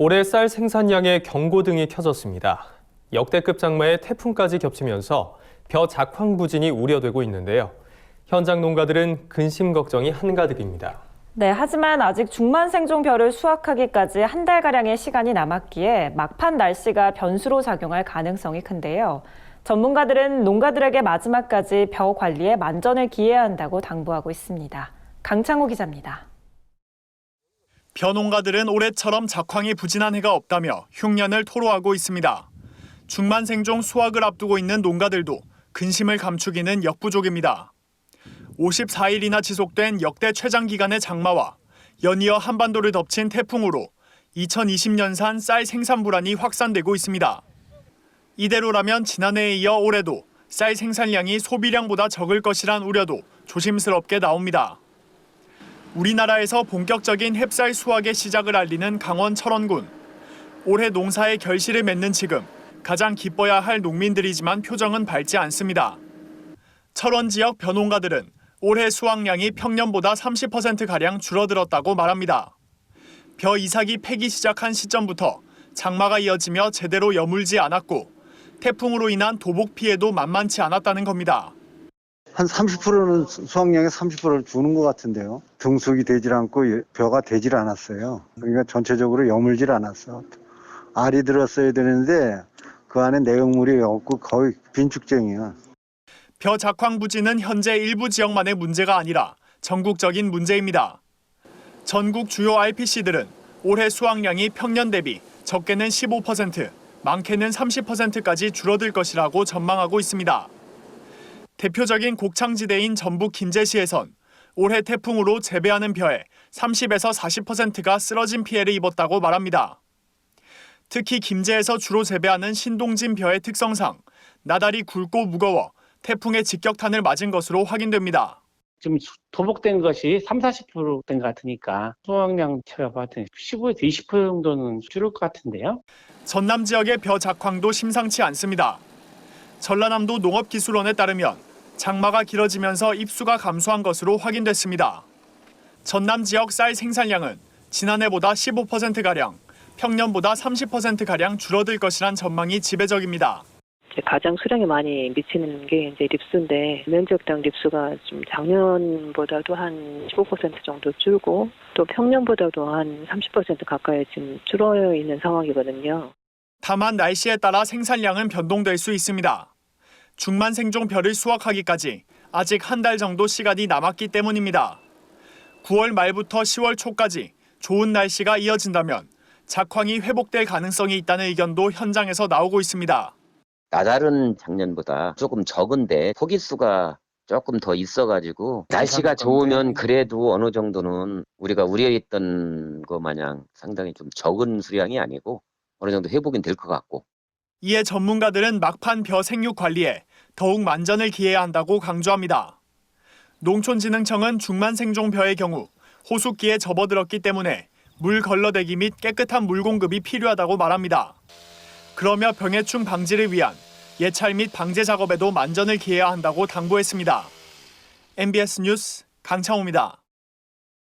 올해 쌀 생산량의 경고등이 켜졌습니다. 역대급 장마에 태풍까지 겹치면서 벼 작황 부진이 우려되고 있는데요. 현장 농가들은 근심 걱정이 한가득입니다. 네, 하지만 아직 중만 생종별을 수확하기까지 한 달가량의 시간이 남았기에 막판 날씨가 변수로 작용할 가능성이 큰데요. 전문가들은 농가들에게 마지막까지 벼 관리에 만전을 기해야 한다고 당부하고 있습니다. 강창호 기자입니다. 벼농가들은 올해처럼 작황이 부진한 해가 없다며 흉년을 토로하고 있습니다. 중만 생종 수확을 앞두고 있는 농가들도 근심을 감추기는 역부족입니다. 54일이나 지속된 역대 최장 기간의 장마와 연이어 한반도를 덮친 태풍으로 2020년산 쌀 생산 불안이 확산되고 있습니다. 이대로라면 지난해에 이어 올해도 쌀 생산량이 소비량보다 적을 것이란 우려도 조심스럽게 나옵니다. 우리나라에서 본격적인 햅쌀 수확의 시작을 알리는 강원 철원군. 올해 농사의 결실을 맺는 지금 가장 기뻐야 할 농민들이지만 표정은 밝지 않습니다. 철원 지역 벼농가들은 올해 수확량이 평년보다 30%가량 줄어들었다고 말합니다. 벼 이삭이 패기 시작한 시점부터 장마가 이어지며 제대로 여물지 않았고 태풍으로 인한 도복 피해도 만만치 않았다는 겁니다. 한 30%는 수확량의 30%를 주는 것 같은데요. 등숙이 되질 않고 벼가 되질 않았어요. 그러니까 전체적으로 여물질 않았어. 알이 들었어야 되는데 그 안에 내용물이 없고 거의 빈축쟁이야. 벼 작황 부진은 현재 일부 지역만의 문제가 아니라 전국적인 문제입니다. 전국 주요 RPC들은 올해 수확량이 평년 대비 적게는 15%, 많게는 30%까지 줄어들 것이라고 전망하고 있습니다. 대표적인 곡창지대인 전북 김제시에선 올해 태풍으로 재배하는 벼의 30에서 40%가 쓰러진 피해를 입었다고 말합니다. 특히 김제에서 주로 재배하는 신동진 벼의 특성상 나달이 굵고 무거워 태풍의 직격탄을 맞은 것으로 확인됩니다. 좀 수- 도복된 것이 3, 40%된 것 같으니까 수확량 제가 때 15에서 20% 정도는 줄을 것 같은데요. 전남 지역의 벼 작황도 심상치 않습니다. 전라남도 농업기술원에 따르면 장마가 길어지면서 입수가 감소한 것으로 확인됐습니다. 전남 지역 쌀 생산량은 지난해보다 15%가량, 평년보다 30%가량 줄어들 것이란 전망이 지배적입니다. 가장 수량이 많이 미치는 게 이제 립스인데 면적당 립스가 좀 작년보다도 한 15% 정도 줄고 또 평년보다도 한 30% 가까이 지금 줄어 있는 상황이거든요. 다만 날씨에 따라 생산량은 변동될 수 있습니다. 중만 생종 벼를 수확하기까지 아직 한 달 정도 시간이 남았기 때문입니다. 9월 말부터 10월 초까지 좋은 날씨가 이어진다면 작황이 회복될 가능성이 있다는 의견도 현장에서 나오고 있습니다. 나달은 작년보다 조금 적은데 포기수가 조금 더 있어가지고 날씨가 좋으면 그래도 어느 정도는 우리가 우려했던 거 마냥 상당히 좀 적은 수량이 아니고 어느 정도 회복은 될것 같고 이에 전문가들은 막판 벼 생육 관리에 더욱 만전을 기해야 한다고 강조합니다. 농촌진흥청은 중만 생종 벼의 경우 호숫기에 접어들었기 때문에 물 걸러대기 및 깨끗한 물 공급이 필요하다고 말합니다. 그러며 병해충 방지를 위한 예찰 및 방제 작업에도 만전을 기해야 한다고 당부했습니다. MBS 뉴스 강창호입니다.